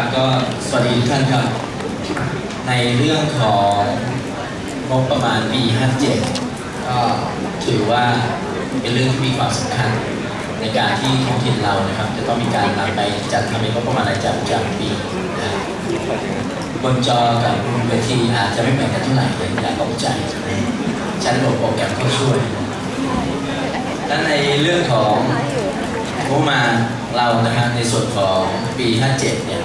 ครับก็สวัสดีทุกท่านครับ ในเรื่องของงบประมาณปี 57 ก็ถือว่าเป็นเรื่องที่มีความสำคัญในการที่ท้องถิ่นเรานะครับ จะต้องมีการนำไปจัดทำเป็นงบประมาณรายจ่ายประจำปีนะบนจอกับบนเวทีอาจจะไม่เหมือนกันเท่าไหร่เลยอย่าตกใจใช้ระบบโปรแกรมเข้าช่วยและในเรื่องของงบประมาณเรานะครับในส่วนของปี 57 เนี่ย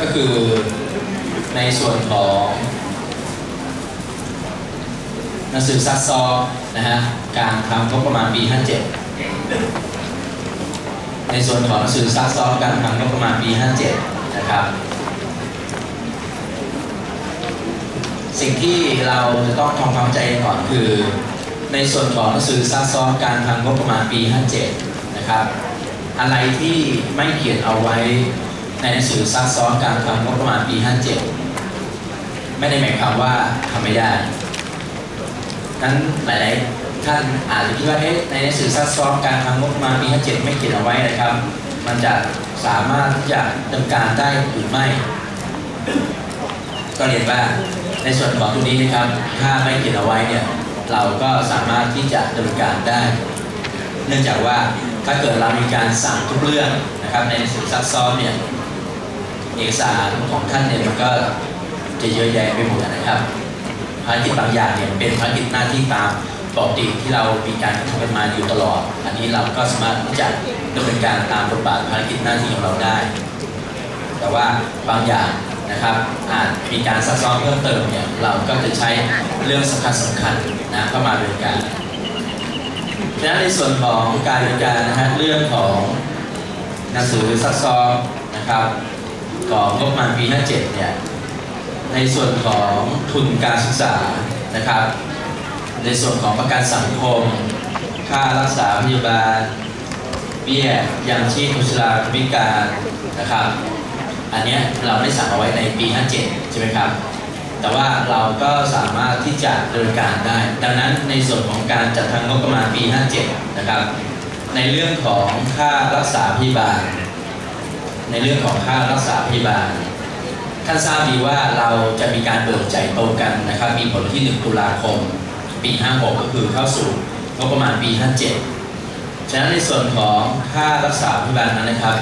ก็คือในส่วนของหนังสือซักซอนะฮะการทำงบประมาณปี 57 ในส่วนของหนังสือซักซอการทำงบประมาณปี 57 นะครับ สิ่งที่เราจะต้องทำความใจก่อนคือ ในส่วนของหนังสือซักซ้อการทำงบประมาณปี 57 นะครับ อะไรที่ไม่เขียนเอาไว้ในหนังสือซักซ้อนการทำงบประมาณปี 57 ไม่ได้หมายความว่าทำไม่ได้ นั้นหลาย ๆ ท่านอาจจะคิดว่าเอ๊ะในหนังสือซักซ้อนการทำงบประมาณปี 57 ไม่เขียนเอาไว้นะครับ มันจะสามารถที่จะดำเนินการได้หรือไม่ ก็เรียนว่าในส่วนของตรงนี้นะครับ ถ้าไม่เขียนเอาไว้เนี่ย เราก็สามารถที่จะดำเนินการได้ เนื่องจากว่า ถ้าเกิดเรามีการสั่งทุกเรื่องนะครับในหนังสือซักซ้อมเนี่ยเอกสารของท่านเนี่ยมันก็จะเยอะแยะไปหมดนะครับภารกิจบางอย่างเนี่ยเป็นภารกิจหน้าที่ตามปกติที่เรามีการทำกันมาอยู่ตลอด อันนี้เราก็สามารถที่จะดำเนินการตามบทบาทภารกิจหน้าที่ของเราได้ แต่ว่าบางอย่างนะครับอาจมีการซักซ้อมเพิ่มเติมเนี่ยเราก็จะใช้เรื่องสำคัญสำคัญนะเข้ามาดำเนินการ ฉะนั้นในส่วนของการดำเนิการนะฮะเรื่องของหนังสือซักซ้อมนะครับของงบประมาณปี 57 เนี่ย ในส่วนของทุนการศึกษานะครับ ในส่วนของประกันสังคม ค่ารักษาพยาบาล เบี้ยยังชีพคนชราพิการนะครับ อันเนี้ยเราไม่สั่งเอาไว้ในปี 57 ใช่ไหมครับ แต่ว่าเราก็สามารถที่จะดำเนินการได้ ดังนั้นในส่วนของการจัดทำงบประมาณปี 57 นะครับ ในเรื่องของค่ารักษาพยาบาล ในเรื่องของค่ารักษาพยาบาล ท่านทราบดีว่าเราจะมีการเบิกจ่ายตรงกันนะครับ มีผลที่ 1 ตุลาคม ปี 56 ก็คือเข้าสู่งบประมาณปี 57 ฉะนั้นในส่วนของค่ารักษาพยาบาลนั้นนะครับ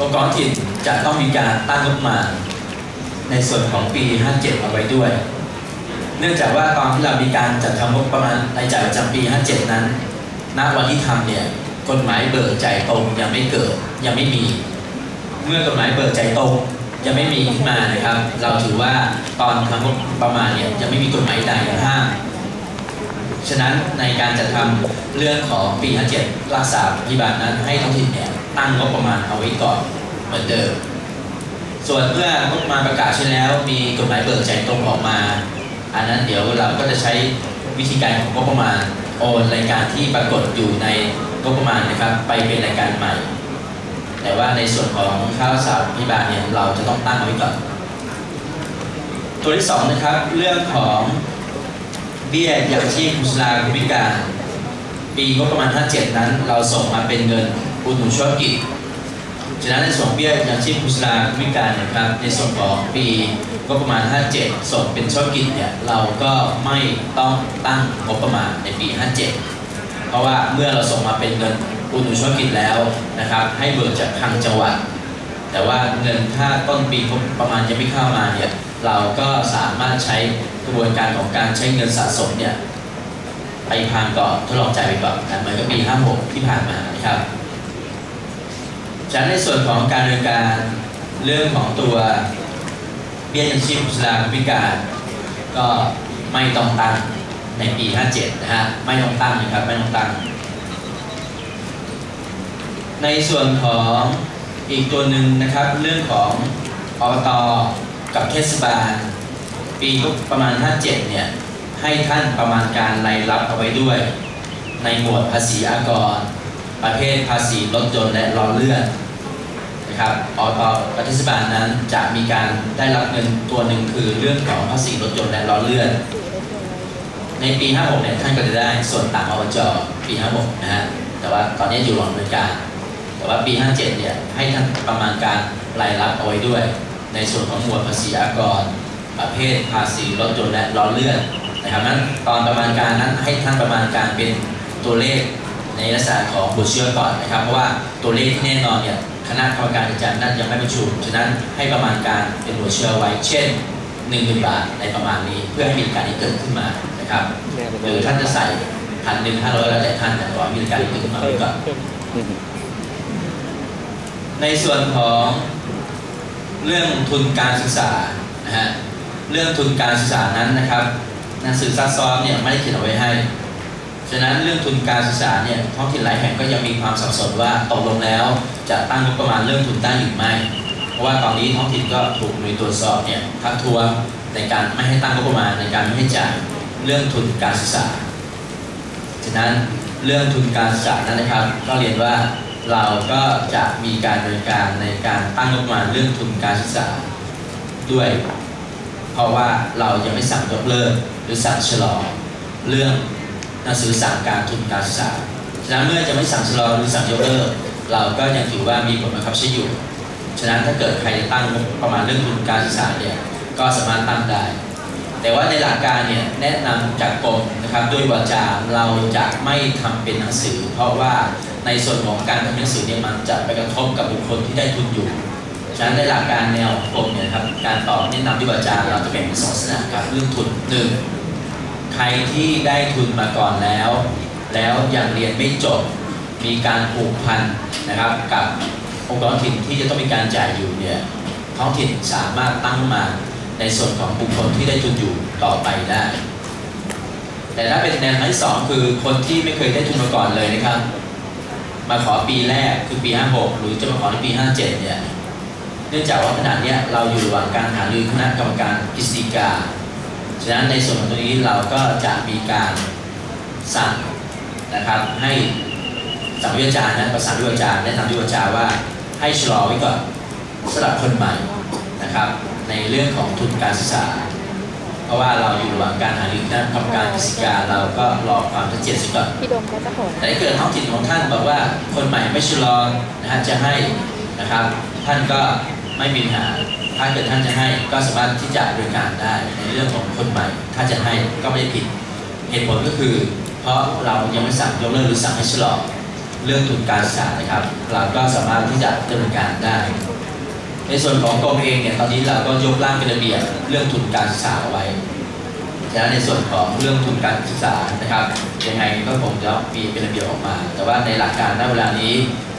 องค์กรถิ่นจะต้องมีการตั้งงบประมาณ ในส่วนของปี 57 เอาไว้ด้วย เนื่องจากว่าตอนที่เรามีการจัดทำงบประมาณรายจ่ายประจำปี 57 นั้น ณ วันที่ทำเนี่ย กฎหมายเบิกจ่ายตรงยังไม่เกิดยังไม่มี เมื่อกฎหมายเบิกจ่ายตรงยังไม่มีขึ้นมานะครับ เราถือว่าตอนทำงบประมาณเนี่ยยังไม่มีกฎหมายใดห้ามฉะนั้นในการจัดทำเรื่องของปี 57 รักษาพยาบาลนั้นให้ท้องถิ่นเนี่ยตั้งงบประมาณเอาไว้ก่อนเหมือนเดิม ส่วนเมื่องบประมาณประกาศใช้แล้ว มีกฎหมายเบิกจ่ายตรงออกมา อันนั้นเดี๋ยวเราก็จะใช้วิธีการของงบประมาณโอนรายการที่ปรากฏอยู่ในงบประมาณนะครับ ไปเป็นรายการใหม่ แต่ว่าในส่วนของค่ารักษาพยาบาลเนี่ยเราจะต้องตั้งไว้ก่อนตัวที่สองนะครับเรื่องของเบี้ยยังชีพผู้ชราผู้พิการปีงบประมาณ 57 นั้น เราส่งมาเป็นเงินอุดหนุนธุรกิจ ฉะนั้นในส่วนเบี้ยยังชีพผู้ชราผู้พิการนะครับในส่วนของปีงบประมาณ 57 ส่งเป็นธุรกิจเนี่ยเราก็ไม่ต้องตั้งงบประมาณในปี 57 เพราะว่าเมื่อเราส่งมาเป็นเงินอุดหนุนธุรกิจแล้วนะครับ ให้เบิกจากทางจังหวัด แต่ว่าเงินถ้าต้นปีประมาณยังไม่เข้ามาเนี่ยเราก็สามารถใช้กระบวนการของการใช้เงินสะสมเนี่ยไปพานก่อนทดลองจ่ายไปก่อนเหมือนกับปี 56 ที่ผ่านมานะครับ ฉะนั้นในส่วนของการดำเนินการเรื่องของตัวเบี้ยยังชีพผู้ชราพิการก็ไม่ต้องตั้งในปี 57 นะฮะ ไม่ต้องตั้งนะครับ ไม่ต้องตั้ง ในส่วนของอีกตัวหนึ่งนะครับ เรื่องของอบตกับเทศบาล ปีประมาณ 57 เนี่ย ให้ท่านประมาณการรายรับเอาไว้ด้วย ในหมวดภาษีอากร ประเภทภาษีรถยนต์และล้อเลื่อนนะครับอบตกับเทศบาลนั้นจะมีการได้รับเงินตัวหนึ่งคือเรื่องของภาษีรถยนต์และล้อเลื่อน ในปี 56 เนี่ยท่านก็จะได้ส่วนต่างอบจปี 56 นะฮะ แต่ว่าตอนนี้อยู่ระหว่างดำเนินการ แต่ว่าปี 57 เนี่ยให้ท่านประมาณการรายรับเอาไว้ด้วย ในส่วนของหมวดภาษีอากร ประเภทภาษีรถยนต์และล้อเลื่อนนะครับนั้นตอนประมาณการนั้นให้ท่านประมาณการเป็นตัวเลข ในลักษณะของบทเชื่อก่อนนะครับ เพราะว่าตัวเลขที่แน่นอนเนี่ยคณะกรรมการอาจารย์นั้นยังไม่ประชุม ฉะนั้นให้ประมาณการเป็นหัวเชื่อไว้ เช่น1 0,000บาทในประมาณนี้เพื่อให้มีการนี้เกิดขึ้นมานะครับหรือท่านจะใส่พันหนึ่งห้าร้อยแล้วแต่ท่านแต่ขอให้มีการนี้เกิดขึ้นมาไว้ก่อนในส่วนของเรื่องทุนการศึกษานะฮะเรื่องทุนการศึกษานั้นนะครับหนังสือซักซ้อมเนี่ยไม่ได้เขียนเอาไว้ให้ ฉะนั้นเรื่องทุนการศึกษาเนี่ยท้องถิ่นหลายแห่งก็ยังมีความสับสนว่าตกลงแล้ว จะตั้งงบประมาณเรื่องทุนได้หรือไม่ เพราะว่าตอนนี้ท้องถิ่นก็ถูกหน่วยตรวจสอบเนี่ยทักท้วงในการไม่ให้ตั้งงบประมาณในการไม่ให้จ่ายเรื่องทุนการศึกษา ฉะนั้นเรื่องทุนการศึกษานั้นนะครับ ก็เรียนว่าเราก็จะมีการดำเนินการในการตั้งงบประมาณเรื่องทุนการศึกษาด้วย เพราะว่าเรายังไม่สั่งยกเลิกหรือสั่งชะลอเรื่อง หนังสือสั่งการทุนการศึกษาฉะนั้นเมื่อจะไม่สั่งชะลอหรือสั่งยกเลิกเราก็ยังถือว่ามีผลบังคับใช้อยู่ ฉะนั้นถ้าเกิดใครจะตั้งประมาณเรื่องทุนการศึกษาเนี่ยก็สามารถตั้งได้ แต่ว่าในหลักการเนี่ยแนะนำจากกรมนะครับด้วยวาจาเราจะไม่ทำเป็นหนังสือ เพราะว่าในส่วนของการทำหนังสือเนี่ยมันจะไปกระทบกับบุคคลที่ได้ทุนอยู่ ฉะนั้นในหลักการแนวกรมเนี่ยครับการตอบแนะนำด้วยวาจาเราจะแบ่งเป็นสองลักษณะครับเรื่องทุนหนึ่ง ใครที่ได้ทุนมาก่อนแล้ว แล้วยังเรียนไม่จบ มีการผูกพันนะครับ กับองค์กรท้องถิ่นที่จะต้องมีการจ่ายอยู่เนี่ยท้องถิ่นสามารถตั้งมาในส่วนของบุคคลที่ได้ทุนอยู่ต่อไปได้ แต่ถ้าเป็นแนวที่สองคือคนที่ไม่เคยได้ทุนมาก่อนเลยนะครับ มาขอปีแรกคือปี 56 หรือจะมาขอในปี 57 เนี่ย เนื่องจากว่าขณะเนี้ยเราอยู่ระหว่างการหารือคณะกรรมการกฤษฎีการ ฉะนั้นในส่วนของตรงนี้เราก็จะมีการสั่งนะครับให้สั่งวิจารณ์นะประสานวิจารณ์แนะนำวิจารณ์ว่าให้ชะลอไว้ก่อนสำหรับคนใหม่นะครับ ในเรื่องของทุนการศึกษา เพราะว่าเราอยู่ระหว่างการหารือคณะกรรมการกฤษฎีกาเราก็รอความชัดเจนสักก่อนพี่ดมก็จะโหดแต่ถ้าเกิดท้องถิ่นของท่านบอกว่าคนใหม่ไม่ชะลอนะฮะจะให้นะครับ ท่านก็ไม่มีปัญหา ถ้าเกิดท่านจะให้ก็สามารถที่จะบริการได้ในเรื่องของคนใหม่ ถ้าจะให้ก็ไม่ผิดเหตุผลก็คือ เพราะเรายังไม่สั่งยกเลิกหรือสั่งให้ชะลอเรื่องทุนการศึกษานะครับ เราก็สามารถที่จะดำเนินการได้ ในส่วนของกรมเองเนี่ยตอนนี้เราก็ยกร่างเป็นระเบียบเรื่องทุนการศึกษาเอาไว้ฉะนั้นในส่วนของเรื่องทุนการศึกษานะครับยังไงก็คงจะมีเป็นระเบียบออกมา แต่ว่าในหลักการณเวลานี้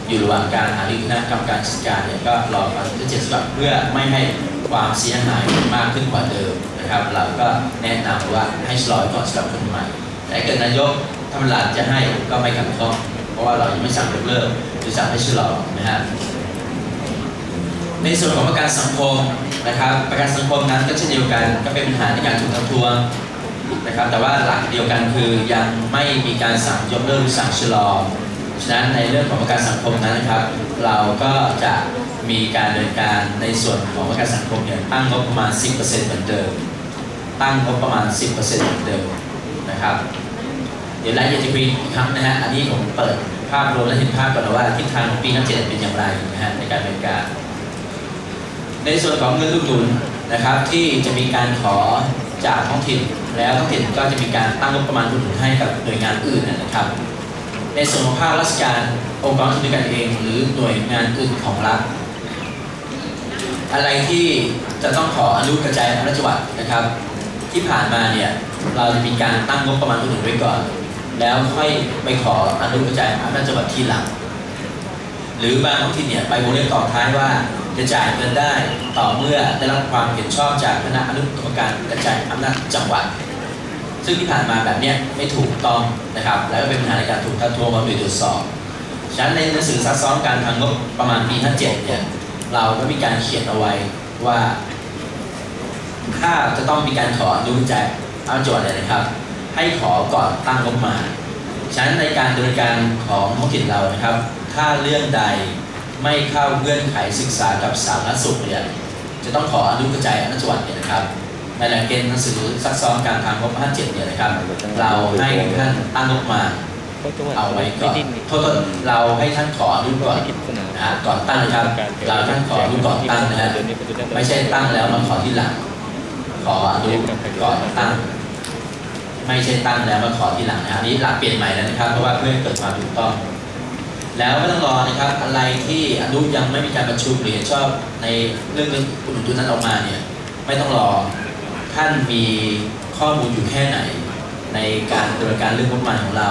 อยู่ระหว่างการหารือคณะกรรมการจัดการเนี่ยก็รอความชัดเจนสำหรับเพื่อไม่ให้ความเสียหายมากขึ้นกว่าเดิมนะครับ เราก็แนะนำว่าให้ชะลอไว้ก่อนสำหรับคนใหม่ แต่เกิดนายกธรรมราชจะให้ก็ไม่ขัดข้องเพราะว่าเรายังไม่สั่งยกเลิกหรือสั่งให้ชะลอนะฮะในส่วนของประกันสังคมนะครับ ประกันสังคมนั้นก็เช่นเดียวกันก็เป็นปัญหาในการถูกทำทวงนะครับ แต่ว่าหลักเดียวกันคือยังไม่มีการสั่งยกเลิกหรือสั่งชะลอ ฉะนั้นในเรื่องของประกันสังคมนั้นนะครับ เราก็จะมีการดำเนินการในส่วนของประกันสังคมเนี่ยตั้งงบประมาณ 10%เหมือนเดิม ตั้งงบประมาณ 10%เหมือนเดิมนะครับ เดี๋ยวรายละเยจะคุยอีกครั้งนะฮะ อันนี้ผมเปิดภาพรวมและเห็นภาพก่อนว่าทิศทางของปี57เป็นอย่างไรนะฮะในการดำเนินการ ในส่วนของเงินลูกหนุนนะครับที่จะมีการขอจากท้องถิ่นแล้วท้องถิ่นก็จะมีการตั้งงบประมาณอุดหนุนให้กับหน่วยงานอื่นนะครับ ในส่วนของภาคราชการองค์กรส่วนกันเอง หรือหน่วยงานอื่นของรัฐ อะไรที่จะต้องขออนุกระจายอำนาจจังหวัดนะครับ ที่ผ่านมาเนี่ยเราจะมีการตั้งงบประมาณอุดหนุนไว้ก่อน แล้วค่อยไปขออนุกระจายอำนาจจังหวัดทีหลัง หรือบางท้องถิ่นเนี่ยไปวงเล็บต่อท้ายว่าจะจ่ายเงินได้ต่อเมื่อได้รับความเห็นชอบจากคณะอนุกรรมการกระจายอำนาจจังหวัด ซึ่งที่ผ่านมาแบบนี้ไม่ถูกต้องนะครับ แล้วก็เป็นปัญหาในการถูกทัดทวงมาโดยตรวจสอบฉะนั้นในหนังสือซักซ้อมการทางงบประมาณปี 57 เนี่ย เราก็มีการเขียนเอาไว้ว่า ถ้าจะต้องมีการขออนุจัยเอาโจทย์เนี่ยนะครับ ให้ขอก่อนตั้งงบมาฉะนั้นในการดำเนินการของท้องถิ่นเรานะครับ ถ้าเรื่องใดไม่เข้าเงื่อนไขศึกษากับสาธารณสุขเนี่ยจะต้องขออนุกระจายอนาจจังหวัดเนี่ยนะครับ ในหลักเกณฑ์หนังสือซักซ้อมการทางงบ57เนี่ยนะครับ เราให้ท่านตั้งงบประมาณเอาไว้ก่อนโทษๆเราให้ท่านขออนุก่อนนะฮะก่อนตั้งนะครับ เราให้ท่านขออนุก่อนตั้งนะฮะไม่ใช่ตั้งแล้วมาขอที่หลัง ขออนุก่อนตั้ง ไม่ใช่ตั้งแล้วมาขอที่หลังนะอันนี้หลักเปลี่ยนใหม่แล้วนะครับ เพราะว่าเพื่อให้เกิดความถูกต้อง แล้วไม่ต้องรอนะครับ อะไรที่อนุยังไม่มีการประชุมหรือเห็นชอบในเรื่องเรื่องอุดหนุนทุนนั้นออกมาเนี่ย ไม่ต้องรอ ท่านมีข้อมูลอยู่แค่ไหน ในการดำเนินการเรื่องงบประมาณของเรา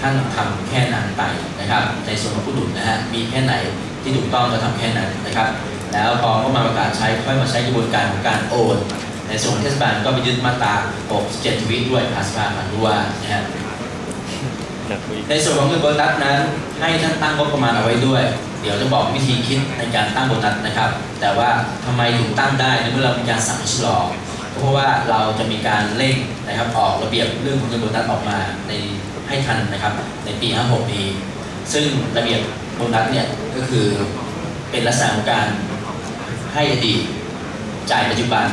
ท่านทำแค่นั้นไปนะครับ ในส่วนของผู้ดุลนะฮะมีแค่ไหนที่ถูกต้องก็ทำแค่นั้นนะครับ แล้วพองบประมาประกาศใช้ค่อยมาใช้กระบวนการของการโอนในส่วนของเทศบาลก็ไปยึดมาตรา 67 ทวิด้วยภาษาพันธ์ว่านะฮะในส่วนของเงินโบนัสนั้นให้ท่านตั้งงบประมาณเอาไว้ด้วย เดี๋ยวจะบอกวิธีคิดในการตั้งโบนัสนะครับ แต่ว่าทำไมถึงตั้งได้ในเมื่อเรามีการสั่งชะลอ เพราะว่าเราจะมีการเร่งนะครับออกระเบียบเรื่องของเงินโบนัสออกมาในให้ทันนะครับในปี 56 นี้ ซึ่งระเบียบโบนัสเนี่ยก็คือเป็นลักษณะของการให้อดีตจ่ายปัจจุบัน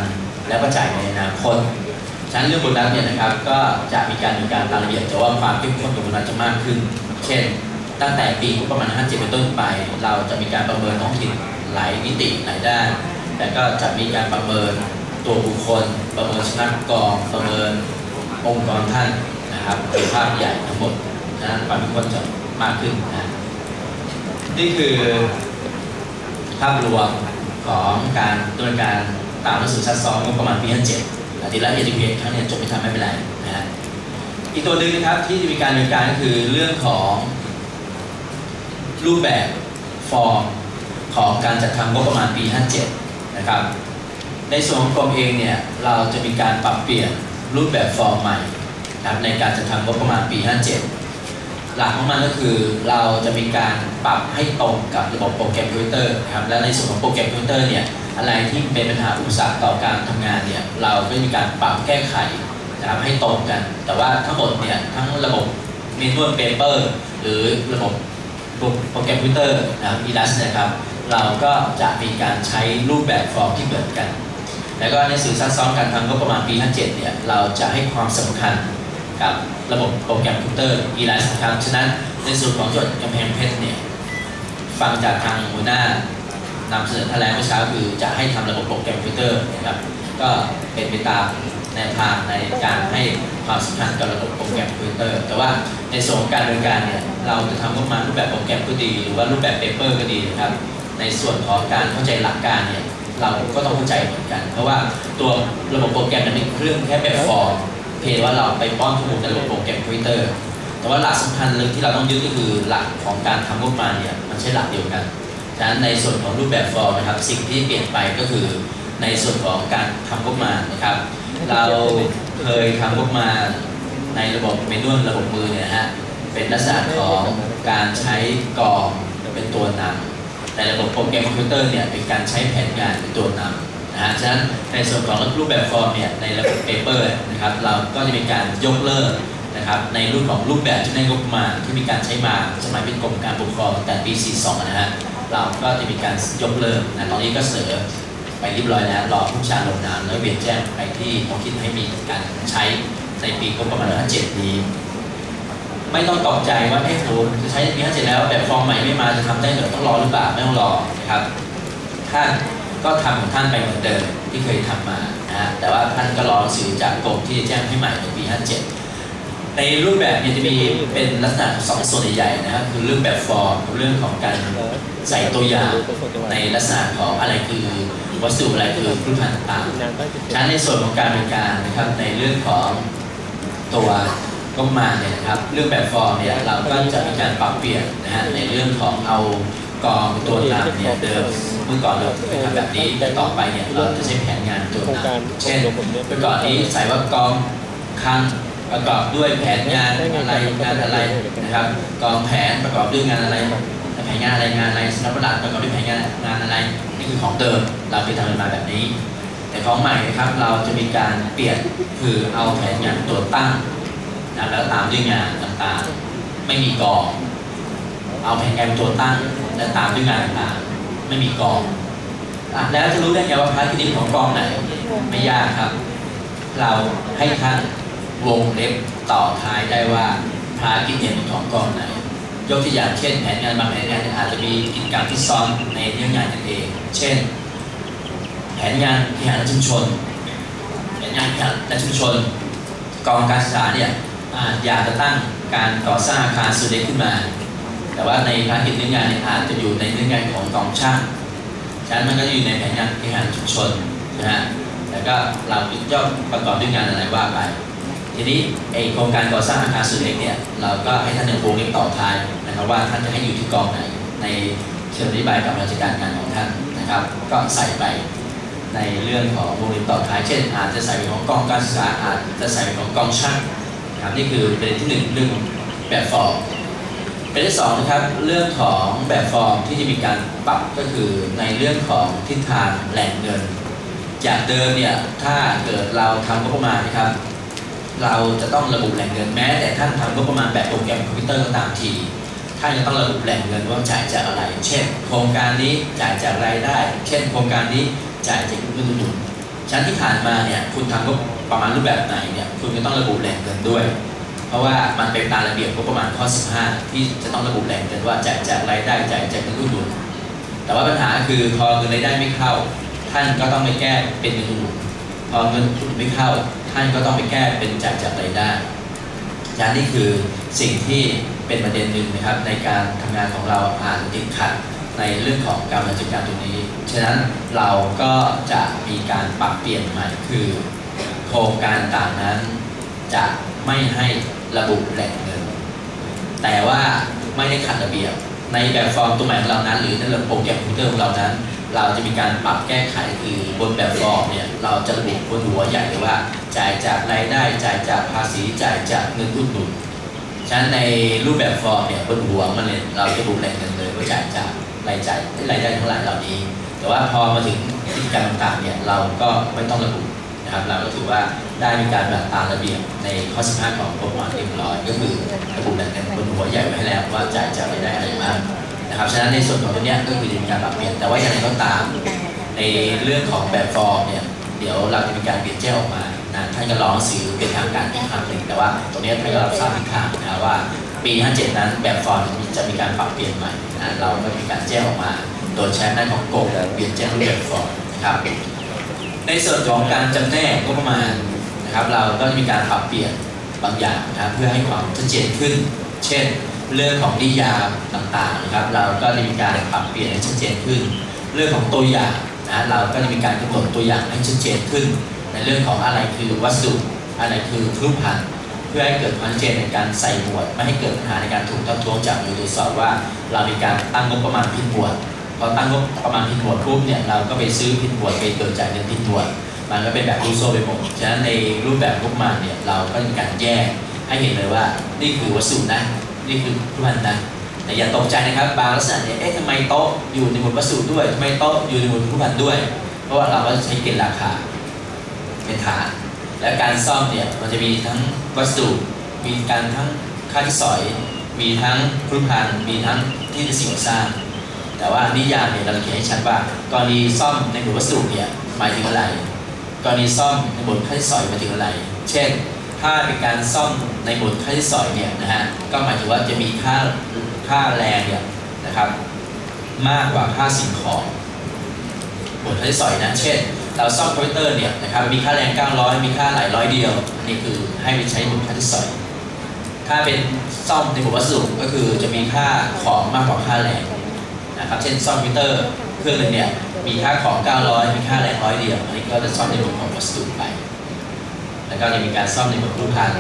แล้วก็จ่ายในอนาคตฉะนั้นเรื่องโบนัสเนี่ยนะครับก็จะมีการมีการตามระเบียบแต่ว่าความเข้มข้นของโบนัสจะมากขึ้น เช่น ตั้งแต่ปีงบประมาณ 57 เป็นต้นไป เราจะมีการประเมินท้องถิ่นหลายมิติหลายด้านแต่ก็จะมีการประเมิน ตัวบุคคล ประเมินชนะกองประเมินองค์กรท่านนะครับภาพใหญ่ทั้งหมดฉะความเข้มข้นจะมากขึ้นนะนี่คือภาพรวมของการดำเนินการตามหนังสือซักซ้อมงบประมาณปี57อาทิตย์ละเอทีพีครั้งเนี้จบไม่ทำไม่เป็นไรนะฮะอีกตัวหนึ่งนะครับที่จะมีการดำเนินการก็คือเรื่องของรูปแบบฟอร์มของการจัดทำงบประมาณปี 57 นะครับ ในส่วนของกรมเองเนี่ยเราจะมีการปรับเปลี่ยนรูปแบบฟอร์มใหม่นะครับในการจัดทำงบประมาณปี 57 หลักของมันก็คือเราจะมีการปรับให้ตรงกับระบบโปรแกรมคอมพิวเตอร์นะครับและในส่วนของโปรแกรมคอมพิวเตอร์เนี่ยอะไรที่เป็นปัญหาอุปสรรคต่อการทำงานเนี่ยเราก็มีการปรับแก้ไขนะครับให้ตรงกัน แต่ว่าทั้งหมดเนี่ยทั้งระบบ Manual Paper หรือระบบโปรแกรมคอมพิวเตอร์นะครับ ELAS นะครับเราก็จะมีการใช้รูปแบบฟอร์มที่เหมือนกัน แล้วก็ในสื่อซักซ้อมการทำงบประมาณปี 57 เนี่ย เราจะให้ความสำคัญกับระบบโปรแกรมคอมพิวเตอร์ ELAS นะครับฉะนั้นในส่วนของจดกำแพงเพชรเนี่ย ฟังจากทางหัวหน้านำเสนอแถลงเมื่อเช้าคือจะให้ทำระบบโปรแกรมคอมพิวเตอร์นะครับ ก็เป็นไปตามแนวทางในการให้ความสำคัญกับระบบโปรแกรมคอมพิวเตอร์ แต่ว่าในส่วนของการดำเนินการเนี่ยเราจะทำงบประมาณรูปแบบโปรแกรมก็ดี หรือว่ารูปแบบเปเปอร์ก็ดีนะครับ ในส่วนของการเข้าใจหลักการเนี่ย ใจเหมือนกัน เพราะว่าตัวระบบโปรแกรมมันเป็นเครื่องแค่แบบฟอร์มเพียงว่าเราไปป้อนข้อมูลในระบบโปรแกรมคอมพิวเตอร์ แต่ว่าหลักสำคัญเลยที่เราต้องยึดก็คือหลักของการทำงบประมาณเนี่ยมันใช่หลักเดียวกันฉะนั้นในส่วนของรูปแบบฟอร์มนะครับสิ่งที่เปลี่ยนไปก็คือในส่วนของการทำงบประมาณนะครับ เราเคยทำงบประมาณในระบบเมนูระบบมือเนี่ยนะฮะเป็นลักษณะของการใช้กรองเป็นตัวนำในระบบโปรแกรมคอมพิวเตอร์เนี่ยเป็นการใช้แผนงานเป็นตัวนำ นะฉะนั้นในส่วนของรูปแบบฟอร์มเนี่ยในระบบเปเปอร์นะครับเราก็จะมีการยกเลิกนะครับในรุ่นของรูปแบบที่ได้งบมาที่มีการใช้มาสมัยเป็นกรมการปกครองแต่ปี 42 นะฮะเราก็จะมีการยกเลิกนะตอนนี้ก็เสนอไปเรียบร้อยแล้วรอผู้ชาลงนามแล้วเวียนแจ้งไปที่ท้องถิ่นให้มีการใช้ในปีงบประมาณ57นี้ไม่ต้องตกใจว่าเอ๊ะโหจะใช้ปี57แล้วแบบฟอร์มใหม่ไม่มาจะทำได้หรือต้องรอหรือเปล่าไม่ต้องรอนะครับท่าน ก็ทำของท่านไปเหมือนเดิมที่เคยทำมานะแต่ว่าท่านก็รอหนังสือจากกรมที่จะแจ้งให้ใหม่ในปี 57 ในรูปแบบเนี่ยจะมีเป็นลักษณะสองส่วนใหญ่นะครับคือเรื่องแบบฟอร์มเรื่องของการใส่ตัวอย่างในลักษณะของอะไรคือวัสดุอะไรคือพืชพันธุ์ต่างๆฉะนั้นในส่วนของการดำเนิการนะครับในเรื่องของตัวงบประมาเนี่ยนะครับเรื่องแบบฟอร์มเนี่ยเราก็จะมีการปรับเปลี่ยนนะฮะในเรื่องของเอา กองตัวนำเนี่ยเดิมเมื่อก่อนเราเคยทำแบบนี้แต่ต่อไปเนี่ยเราจะใช้แผนงานตัวนำเช่นเมื่อก่อนนี้ใส่ว่ากองคันประกอบด้วยแผนงานอะไรงานอะไรนะครับกองแผนประกอบด้วยงานอะไรแผนงานอะไรงานอะไรสนับประหลัดประกอบด้วยแผนงานงานอะไรนี่คือของเดิมเราเคยทำกันมาแบบนี้ แต่ของใหม่นะครับเราจะมีการเปลี่ยนคือเอาแผนงานตัวตั้งนะแล้วตามด้วยงานต่างๆ ไม่มีกองเอาแผนงานตัวตั้ง และตามด้วยงานต่างๆไม่มีกองอะแล้วจะรู้ได้ไงว่าพาร์ทคลินิกของกองไหน ไม่ยากครับ เราให้ท่านวงเล็บต่อท้ายได้ว่าภารกิจเนี่ยเป็นของกองไหน ยกตัวอย่างเช่นแผนงานบางแผนงานเนี่ยอาจจะมีกิจกรรมที่ซ้อนในเรื่องงานกันเอง เช่น แผนงานบริหารชุมชน แผนงานบริหารชุมชน กองการศึกษาเนี่ยอาจอยากจะตั้งการก่อสร้างอาคารสุดเล็กขึ้นมา แต่ว่าในภารกิจเนื้องานเนี่ยอาจจะอยู่ในเนื้องานของกองช่างฉะนั้นมันก็อยู่ในแผนงานบริหารชุมชนนะฮะแล้วก็เราย่อประกอบด้วยงานอะไรว่าไป ทีนี้ไอโครงการก่อสร้างอาคารสุดเล็กเนี่ยเราก็ให้ท่านในโปรเล็กต่อท้ายนะครับว่าท่านจะให้อยู่ที่กองไหนในเชิงนโยบายกับราชการงานของท่านนะครับ ก็ใส่ไปในเรื่องของวงเล็บต่อท้าย เช่น อาจจะใส่ของกองการศึกษาอาจจะใส่ของกองช่างนะครับนี่คือประเด็นที่หนึ่งเรื่องแบบฟอร์ม ประเด็นที่สองนะครับเรื่องของแบบฟอร์มที่จะมีการปรับก็คือในเรื่องของทิศทางแหล่งเงิน จากเดิมเนี่ยถ้าเกิดเราทำงบประมาณนะครับ เราจะต้องระบุแหล่งเงินแม้ แต่ท่านทำงบประมาณแบบโปรแกรมคอมพิวเตอร์ก็ตามทีท่านจะต้องระบุแหล่งเงินว่าจ่ายจากอะไร เช่น โครงการนี้จ่ายจากรายได้ เช่น โครงการนี้จ่ายจากเงินทุนชั้นที่ผ่านมาเนี่ยคุณทำงบประมาณรูปแบบไหนเนี่ยคุณก็ต้องระบุแหล่งเงินด้วย ราะว่ามันเป็นตามระเบียบงบประมาณข้อ 15 ที่จะต้องระบุแหล่งเงินว่าจ่ายจากรายได้จ่ายจากเงินทุนแต่ว่าปัญหาคือพอเงินรายได้ไม่เข้า ท่านก็ต้องไปแก้เป็นเงินทุนพอเงินทุนไม่เข้า ท่านก็ต้องไปแก้เป็นจ่ายจากรายได้ฉะนั้นนี่คือสิ่งที่เป็นประเด็นหนึ่งนะครับ ในการทำงานของเราอาจติดขัดในเรื่องของการบริหารการตรงนี้ ฉะนั้นเราก็จะมีการปรับเปลี่ยนใหม่คือ โครงการต่างนั้นจะไม่ให้ ระบุแหล่งเงิน แต่ว่าไม่ได้ขัดระเบียบ ในแบบฟอร์มตัวใหม่ของเรานั้น หรือในระบบโปรแกรมคอมพิวเตอร์ของเรานั้น เราจะมีการปรับแก้ไขคือบนแบบฟอร์มเนี่ยเราจะระบุบนหัวใหญ่เลยว่า จ่ายจากรายได้จ่ายจากภาษีจ่ายจากเงินอุดหนุนฉะนั้นในรูปแบบฟอร์มเนี่ยบนหัวมันเลยเราจะระบุแหล่งเงินเลยว่าจ่ายจากรายจ่ายรายได้ทั้งหลายเหล่านี้ แต่ว่าพอมาถึงกิจการต่างๆเนี่ยเราก็ไม่ต้องระบุ นะครับ เราก็ถือว่าได้มีการแบบตามระเบียบในข้อ 15 ของกฎหมายเรียบร้อยก็คือระบุแหล่งเงินบนหัวใหญ่ไว้ให้แล้วว่าจ่ายจากรายได้อะไรบ้างนะครับ ฉะนั้นในส่วนของตัวนี้ก็คือจะมีการปรับเปลี่ยน แต่ว่าอย่างไรก็ตาม ในเรื่องของแบบฟอร์มเนี่ย เดี๋ยวเราจะมีการเปลี่ยนแจ้งออกมานะท่านก็ร้องสือเป็นทางการอีกครั้งหนึ่งแต่ว่าตรงนี้ท่านก็รับทราบอีกครั้งนะว่าปี 57 นั้นแบบฟอร์มจะมีการปรับเปลี่ยนใหม่นะเราก็มีการแจ้งออกมา โดยใช้หน้าของกรมเปลี่ยนแจ้งรูปแบบฟอร์มนะครับ ในส่วนของการจำแนกงบประมาณนะครับเราก็จะมีการปรับเปลี่ยนบางอย่างนะครับเพื่อให้ความชัดเจนขึ้น เช่น เรื่องของนิยามต่างๆนะครับเราก็จะมีการปรับเปลี่ยนให้ชัดเจนขึ้น เรื่องของตัวอย่างนะเราก็จะมีการกำหนดตัวอย่างให้ชัดเจนขึ้น ในเรื่องของอะไรคือวัสดุอะไรคือรูปพันธุ์เพื่อให้เกิดความชัดเจนในการใส่หมวด ไม่ให้เกิดปัญหาในการถูกทักท้วงจากมือตรวจสอบว่า เรามีการตั้งงบประมาณผิดหมวด พอตั้งงบประมาณผิดหมวดปุ๊บเนี่ยเราก็ไปซื้อผิดหมวดไปเกิดจ่ายเงินผิดหมวดมันก็เป็นแบบรูโซ่ไปหมดฉะนั้นในรูปแบบงบประมาณเนี่ยเราก็มีการแยกให้เห็นเลยว่านี่คือวัสดุนะนี่คือรูปพันนะแต่อย่าตกใจนะครับบางลักษณะเนี่ยเอ๊ะทำไมโต๊ะอยู่ในหมวดวัสดุด้วยทำไมโต๊ะอยู่ในหมวดรูปพันด้วย เพราะว่าเราก็ใช้เกณฑ์ราคาเป็นฐานและการซ่อมเนี่ยมันจะมีทั้งวัสดุมีการทั้งค่าที่สอย มีทั้งรูปพันมีทั้งที่จะสิ่งสร้าง แต่ว่านิยามเนี่ยเราเขียนให้ชัดว่ากรณีซ่อมในหมวดวัสดุเนี่ยหมายถึงอะไร กรณีซ่อมในหมวดค่าใช้สอยหมายถึงอะไร เช่น ถ้าเป็นการซ่อมในหมวดค่าใช้สอยเนี่ยนะฮะก็หมายถึงว่าจะมีค่าค่าแรงเนี่ยนะครับ มากกว่าค่าสิ่งของหมวดค่าใช้สอยนะเช่น เราซ่อมคอมพิวเตอร์เนี่ยนะครับมีค่าแรง 900 มีค่าหลายร้อยเดียวอันนี้คือให้ไปใช้หมวดค่าใช้สอยถ้าเป็นซ่อมในหมวดวัสดุก็คือจะมีค่าของมากกว่าค่าแรง นะครับเช่นซ่อมคอมพิวเตอร์เครื่องหนึงเนี่ยมีค่าของ 900 มีค่าแรงร้อยเดียวอันนี้ก็จะซ่อมในหมวดของวัสดุไป แล้วก็จะมีการซ่อมในหมวดรูปพัน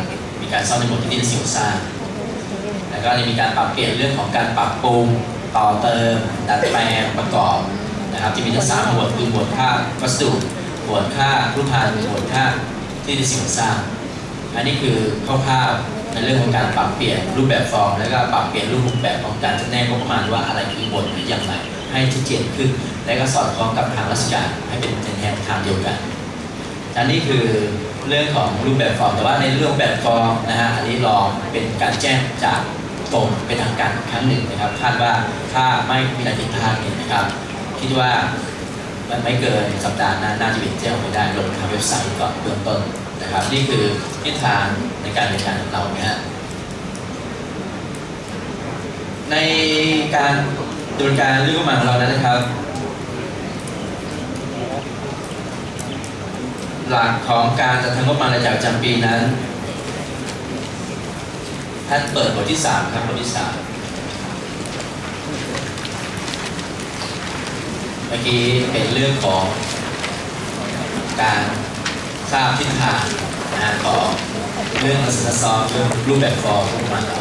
มีการซ่อมในหมวดที่ดินสิ่งสร้างแล้วก็จะมีการปรับเปลี่ยนเรื่องของการปรับปรุงต่อเติมดัดแปลงประกอบนะครับจะมีทั้งสามหมวดคือหมวดค่าวัสดุหมวดค่ารูปพันหมวดค่าที่ดินสิ่งสร้าง อันนี้คือคร่าวๆ ในเรื่องของการปรับเปลี่ยนรูปแบบฟอร์ม แล้วก็ปรับเปลี่ยนรูปแบบของการจำแนกงบประมาณว่าอะไรคือบทหรืออย่างไรให้ชัดเจนขึ้น และก็สอดคล้องกับทางราชการให้เป็นแนวทางเดียวกันอันนี้คือเรื่องของรูปแบบฟอร์มแต่ว่าในเรื่องแบบฟอร์มนะฮะอันนี้รอเป็นการแจ้งจากกรมเป็นทางการครั้งหนึ่งนะครับคาดว่าถ้าไม่มีอะไรผิดพลาดเนี่ยนะครับคิดว่ามันไม่เกินสัปดาห์หน้าน่าจะเป็นแจ้งไปได้ลงทางเว็บไซต์ก่อนเบื้องต้นนะครับ นี่คือทิศทางใน การดำเนินการของเราเนี่ยฮะในการดำเนินการเรื่องงบประมาณของเรานั้นนะครับ หลักของการจัดทำงบประมาณรายจ่ายประจำปีนั้นท่านเปิดบทที่3ครับบทที่3เมื่อกี้เป็นเรื่องของการทราบทิศทางนะของ เรื่องลักษณะซ้อมเรื่องรูปแบบฟอร์มของมันเรา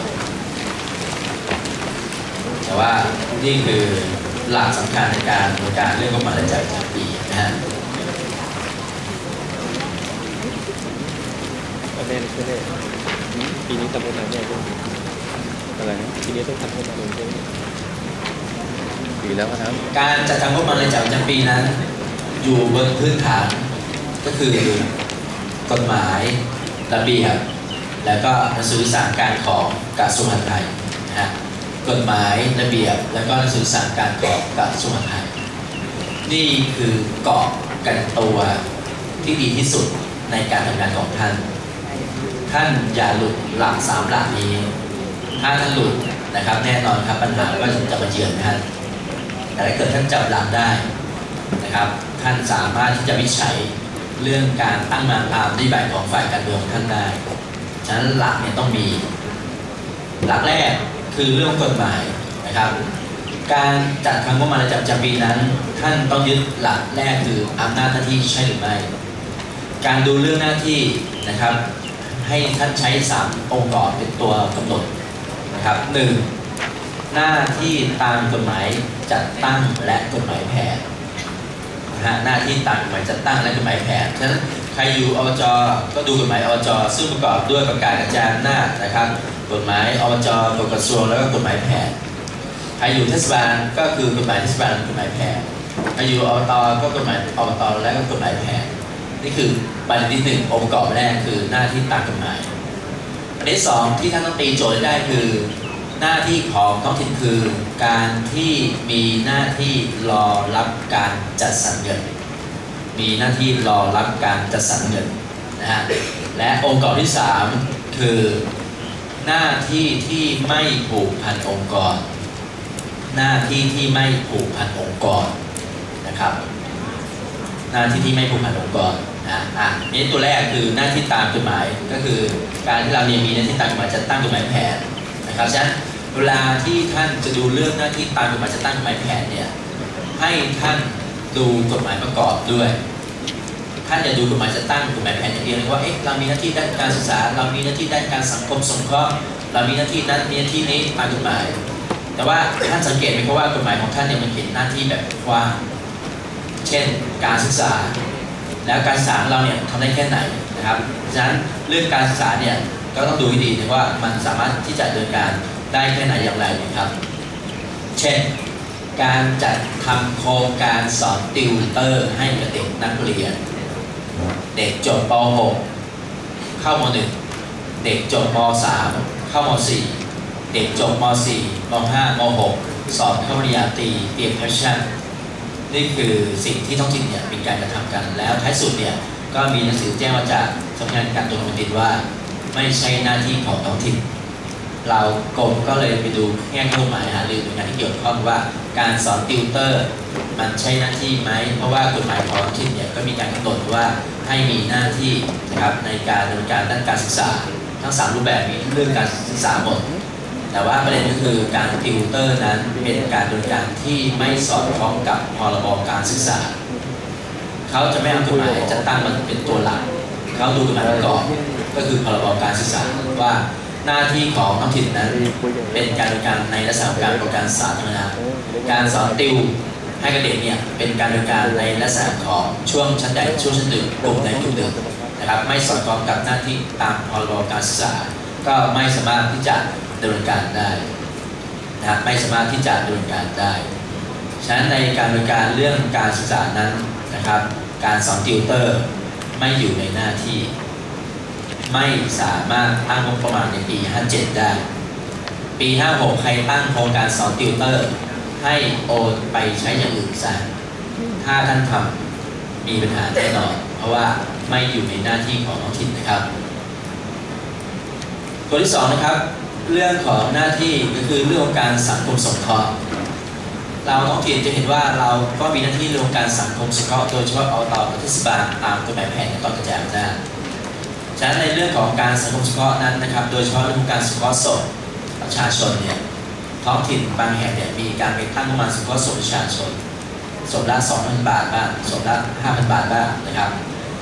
แต่ว่านี่คือหลักสำคัญในการดำเนินการเรื่องงบประมาณรายจ่ายประจำปีนะฮะอะไรนะคือเนี่ยปีนี้ทำให้มาเนี่ยด้วยอะไรนะปีนี้ต้องทำให้มาด้วยปีแล้วครับการจัดทำงบประมาณรายจ่ายประจำปีนั้น อยู่บนพื้นฐานก็คือกฎหมาย ระเบียบ แล้วก็หนังสือสั่งการของกระทรวงมหาดไทยนะฮะกฎหมายระเบียบ แล้วก็หนังสือสั่งการของกระทรวงมหาดไทย นี่คือเกาะกันตัวที่ดีที่สุดในการทำงานของท่าน ท่านอย่าหลุดหลักสามหลักนี้ ถ้าท่านหลุดนะครับ แน่นอนครับปัญหาก็จะมาเยือนท่าน แต่ถ้าเกิดท่านจับหลักได้นะครับ ท่านสามารถที่จะวิจัย เรื่องการตั้งมาตามนโยบายของฝ่ายการเมืองท่านได้ฉะนั้นหลักเนี่ยต้องมี หลักแรกคือเรื่องกฎหมายนะครับ การจัดทำงบประมาณจ่ายประจำปีนั้น ท่านต้องยึดหลักแรกคืออำนาจหน้าที่ใช่หรือไม่ การดูเรื่องหน้าที่นะครับ ให้ท่านใช้สามองค์กรเป็นตัวกำหนดนะครับหนึ่งหน้าที่ตามกฎหมายจัดตั้งและกฎหมายแผน นะหน้าที่ตามกฎหมายจัดตั้งและกฎหมายแผนฉะนั้นใครอยู่อบจก็ดูกฎหมายอบจซึ่งประกอบด้วยประกาศกระจายอำนาจนะครับ กฎหมายอบจกฎกระทรวงแล้วก็กฎหมายแผนใครอยู่เทศบาลก็คือกฎหมายเทศบาลกฎหมายแผนใครอยู่อบตก็กฎหมายอบตและก็กฎหมายแผนนี่คือประเด็นที่หนึ่งองค์ประกอบแรกคือหน้าที่ตามกฎหมายประเด็นที่สองที่ท่านต้องตีโจทย์ได้คือ หน้าที่ของท้องถิ่นคือ การที่มีหน้าที่รอรับการจัดสรรเงิน มีหน้าที่รอรับการจัดสรรเงินนะฮะและองค์ปรที่สามคือหน้าที่ที่ไม่ผูกพันองค์กร หน้าที่ที่ไม่ผูกพันองค์กรนะครับ หน้าที่ที่ไม่ผูกพันองค์กรนะอะนี่ตัวแรกคือหน้าที่ตามกฎหมายก็คือ การที่เราเนี่ยมีหน้าที่ตามกฎหมายจัดตั้งกฎหมายแผนนะครับฉะนั้น เวลาที่ท่านจะดูเรื่องหน้าที่ตามกฎหมายจัดตั้งกฎหมายแผนเนี่ยให้ท่านดูกฎหมายประกอบด้วย ท่านอย่าดูกฎหมายจัดตั้งกฎหมายแผนอย่างเดียวเลยว่าเอ๊ะเรามีหน้าที่ด้านการศึกษา เรามีหน้าที่ด้านการสังคมสงเคราะห์เรามีหน้าที่นั้นมีหน้าที่นี้ตามกฎหมาย แต่ว่าท่านสังเกตไหมครับว่ากฎหมายของท่านเนี่ยมันเขียนหน้าที่แบบกว้างเช่น การศึกษา แล้วการศึกษาของเราเนี่ยทำได้แค่ไหนนะครับฉะนั้นเรื่องการศึกษาเนี่ยก็ต้องดูให้ดีนะว่ามันสามารถที่จะดำเดินการ ได้แค่ไหนอย่างไรนะครับ เช่น การจัดทำโครงการสอนติวเตอร์ให้กับเด็กนักเรียน เด็กจบป .6 เข้าม .1 เด็กจบม .3 เข้าม .4 เด็กจบม .4 ม .5 ม .6 สอบเข้าปริญญาตีเตรียมแพชชั่นนี่คือสิ่งที่ท้องถิ่นเนี่ยมีการกระทำกันแล้วท้ายสุดเนี่ยก็มีหนังสือแจ้งมาจากสำนักงานการตรวจแผ่นดินว่า ไม่ใช่หน้าที่ของท้องถิ่น เรากรมก็เลยไปดูแง่ข้อหมายหารือหน่วยงานที่เกี่ยวข้องว่าการสอนติวเตอร์ มันใช่หน้าที่ไหม เพราะว่ากฎหมายของถิ่นเนี่ยก็มีการกำหนดว่าให้มีหน้าที่นะครับในการดำเนินการด้านการศึกษา ทั้งสามรูปแบบมีเรื่องการศึกษาหมด แต่ว่าประเด็นก็คือการติวเตอร์นั้นเป็นการดำเนินการที่ไม่สอดคล้องกับพรบการศึกษา เขาจะไม่เอากฎหมายจัดตั้งมันเป็นตัวหลัก เขาดูกฎหมายประกอบก็คือพรบการศึกษาว่า หน้าที่ของท้องถิ่นนั้น เป็นการดำเนิการในลักษณะของการบริการสาธารณะการสอนติวให้กับเด็กเนี่ยเป็นการดำเนิการในลักษณะของช่วงชั้นใดช่วงชั้นหนึ่งกลุ่มใดกลุ่มหนึ่งนะครับ ไม่สอดคล้องกับหน้าที่ตามพรบการศึกษา ก็ไม่สามารถที่จะดำเนินการได้นะครับไม่สามารถที่จะดำเนินการได้ฉะนั้นในการดำเนินการเรื่องการศึกษานั้นนะครับ การสอนติวเตอร์ไม่อยู่ในหน้าที่ ไม่สามารถตั้งงบประมาณในปี 57 ได้ ปี 56 ใครตั้งโครงการสอนติวเตอร์ ให้โอนไปใช้อย่างอื่นซะถ้าท่านทำมีปัญหาแน่นอนเพราะว่าไม่อยู่ในหน้าที่ของท้องถิ่นนะครับ ตัวที่สองนะครับ เรื่องของหน้าที่ก็คือเรื่องของการสังคมสงเคราะห์เราท้องถิ่นจะเห็นว่าเราก็มีหน้าที่เรื่องการสังคมสงเคราะห์โดยเฉพาะเอบตกับเทศบาลตามกฎหมายแผนในตอนกระจายอำนาจ ฉะนั้นในเรื่องของการสังคมสงเคราะห์นั้นนะครับ โดยเฉพาะเรื่องของการสงเคราะห์ศพประชาชนเนี่ยท้องถิ่นบางแห่งเนี่ยมีการไปตั้งงบประมาณสงเคราะห์ศพประชาชนศพละ2,000 บาทบ้างศพละ5,000 บาทบ้างนะครับ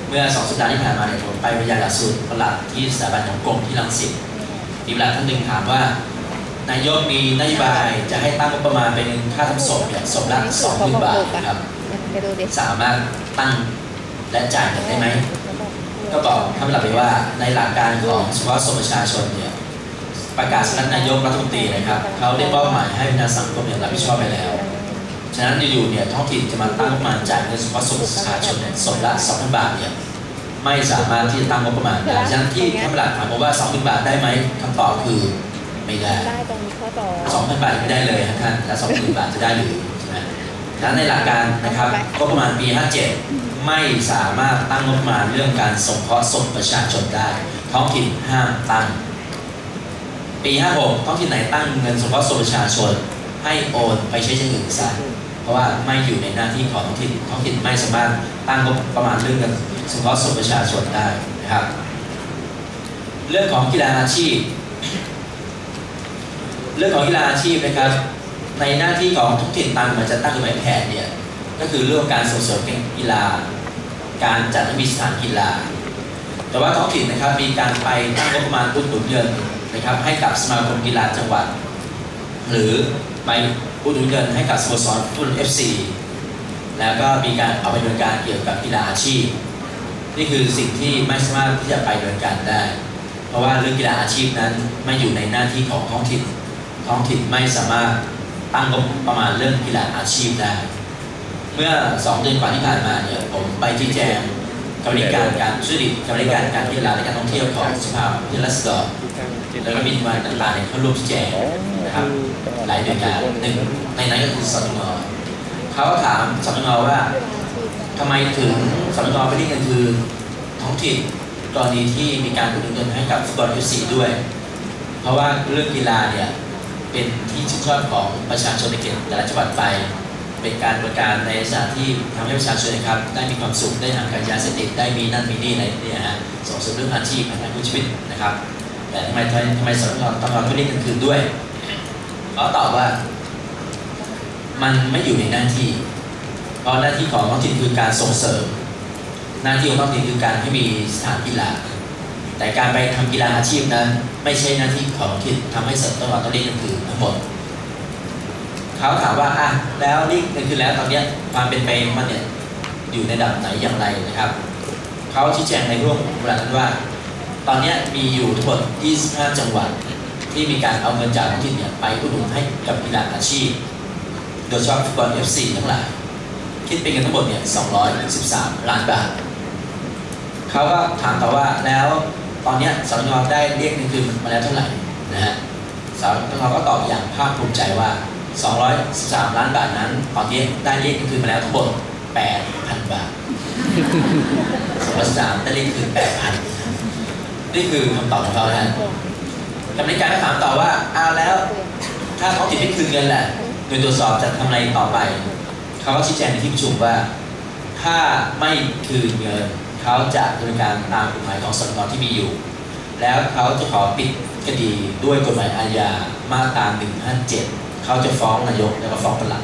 เมื่อสองสัปดาห์ที่ผ่านมาเนี่ยผมไปบรรยายหลักสูตรประหลัดที่สถาบันของกรมที่รังสิตมีประหลัดท่านหนึ่งถามว่านายกมีนโยบายจะให้ตั้งงบประมาณเป็นค่าทำศพเนี่ยศพละ20,000 บาทนะครับไปดูดิสามารถตั้งและจ่ายเงินได้ไหม ก็บอกท่านประหลัดไปว่าในหลักการของเฉพาะส่วนประชาชนเนี่ยประกาศสำนักนายกรัฐมนตรีนะครับเขาได้มอบหมายให้พนักสังคมเนี่ยรับผิดชอบไปแล้ว ฉะนั้นอยู่ๆเนี่ยท้องถิ่นจะมาตั้งงบประมาณจ่ายเงินเฉพาะส่วนประชาชนเนี่ยสมละ2,000บาทเนี่ยไม่สามารถที่จะตั้งงบประมาณได้ฉะนั้นที่ท่านประหลัดถามผมว่า2,000บาทได้ไหมคำตอบคือไม่ได้ได้ตรงข้อต่อสองพันบาทไม่ได้เลยครับท่านแล้วสองพันบาทจะได้หรือใช่ไหมดังนั้นในหลักการนะครับก็ประมาณปี 57 ไม่สามารถตั้งงบประมาณเรื่องการสงเคราะห์ศพประชาชนได้ ท้องถิ่นห้ามตั้ง ปี 56 ท้องถิ่นไหนตั้งเงินสงเคราะห์ศพประชาชน ให้โอนไปใช้อย่างอื่นซะเพราะว่าไม่อยู่ในหน้าที่ของท้องถิ่นท้องถิ่นไม่สามารถตั้งงบประมาณเรื่องเงินสงเคราะห์ศพประชาชนได้นะครับ เรื่องของกีฬาอาชีพ เรื่องของกีฬาอาชีพนะครับในหน้าที่ของทุกถิ่นตามมาจะตั้งหมายแผนเนี่ย ก็คือเรื่องการส่งเสริมกีฬา การจัดให้มีสถานกีฬา แต่ว่าท้องถิ่นนะครับมีการไปตั้งงบประมาณอุดหนุนเงินนะครับให้กับสมาคมกีฬาจังหวัด หรือไปอุดหนุนเงินให้กับสโมสรฟุตบอลเอฟซีแล้วก็มีการเอาไปดำเนินการเกี่ยวกับกีฬาอาชีพ นี่คือสิ่งที่ไม่สามารถที่จะไปดำเนินการได้ เพราะว่าเรื่องกีฬาอาชีพนั้นไม่อยู่ในหน้าที่ของท้องถิ่นท้องถิ่นไม่สามารถตั้งงบประมาณเรื่องกีฬาอาชีพได้ เมื่อสองเดือนกว่าที่ผ่านมาเนี่ยผมไปชี้แจงกรรมการการช่วยดิกรรมการการกีฬาและการท่องเที่ยวของสภาวิทยาลัยสดรแล้วก็มีหน่วยงานต่างๆเนี่ยเขาร่วมชี้แจงนะครับหลายหน่วยงานหนึ่งในนั้นก็คือสตงเขาถามสตงว่าทำไมถึงสตงไม่ได้เงินคือท้องถิ่นกรณีที่มีการอุดหนุนเงินให้กับฟุตบอลเอฟซีด้วย เพราะว่าเรื่องกีฬาเนี่ยเป็นที่ชื่นชอบของประชาชนในเขตแต่ละจังหวัดไป เป็นการบริการในสถานที่ทำให้ประชาชนนะครับ ได้มีความสุขได้ห่างไกลยาเสพติดได้มีนั่นมีนี่อะไรเนี่ยฮะส่งเสริมเรื่องอาชีพพัฒนาคุณชีวิตนะครับ แต่ทำไมทำไมทำไมสตงต้องรับไม่ได้เงินคืนด้วยเขาตอบว่า มันไม่อยู่ในหน้าที่ เพราะหน้าที่ของท้องถิ่นคือการส่งเสริม หน้าที่ของท้องถิ่นคือการให้มีสถานกีฬาแต่การไปทำกีฬาอาชีพนั้น ไม่ใช่หน้าที่ของท้องถิ่นทำให้สริมต้องต้องเรียกเงินคืนทั้งหมด เขาถามว่าอะแล้วนี่เงินคืนแล้วตอนนี้ความเป็นไปมันเนี่ยอยู่ในระดับไหนอย่างไรนะครับเขาชี้แจงในร่วมเวลานั้นว่า ตอนนี้มีอยู่ทั้งหมด 25 จังหวัด ที่มีการเอาเงินจากท้องถิ่นเนี่ยไปอุดหนุนให้กับกีฬาอาชีพ โดยเฉพาะฟุตบอล FC ทั้งหลายคิดเป็นเงินทั้งหมดเนี่ย213 ล้านบาทเขาก็ถามต่อว่าแล้วตอนนี้ยสตงได้เรียกเงินคืนมาแล้วเท่าไหร่นะฮะสตงก็ตอบอย่างภาคภูมิใจว่า 213 ล้านบาทนั้นตอนนี้ได้เรียกคืนมาแล้วทั้งหมด8,000 บาท213ได้เรียกคืน8,000 นี่คือคำตอบของเขานะกรรมการก็ถามต่อว่าอ้าแล้วถ้าท้องถิ่นไม่คืนเงินแหละโดยตรวจสอบจะทำอะไรต่อไป เขาก็ชี้แจงในที่ประชุมว่า ถ้าไม่คืนเงิน เขาจะดำเนินการตามกฎหมายของสตงที่มีอยู่ แล้วเขาจะขอปิดคดีด้วยกฎหมายอาญามาตรา157 เขาจะฟ้องนายกแล้วก็ฟ้องปลัด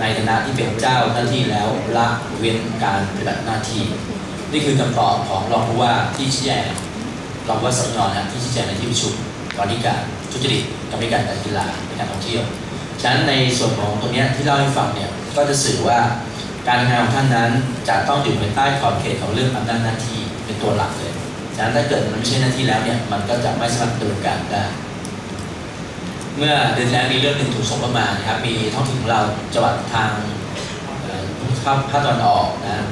ในฐานะที่เป็นเจ้าหน้าที่แล้วละเว้นการปฏิบัติหน้าที่ นี่คือคำตอบของรองผู้ว่าที่ชี้แจงรองผู้ว่าสำนนะที่ชี้แจงในที่ประชุมกรรมการทุจริตกรรมการการกีฬาในการท่องเที่ยวฉะนั้นในส่วนของตรงเนี้ยที่เล่าให้ฟังเนี่ยก็จะสื่อว่าการทำงานของท่านนั้นจะต้องอยู่ภายใต้ขอบเขตของเรื่องอำนาจหน้าที่เป็นตัวหลักเลย ฉะนั้นถ้าเกิดมันไม่ใช่หน้าที่แล้วเนี่ยมันก็จะไม่สามารถดำเนินการได้ เมื่อเดือนที่แล้วมีเรื่องหนึ่งถูกส่งเข้ามานะครับ มีท้องถิ่นของเราจังหวัดทางภาคตะวันออกนะ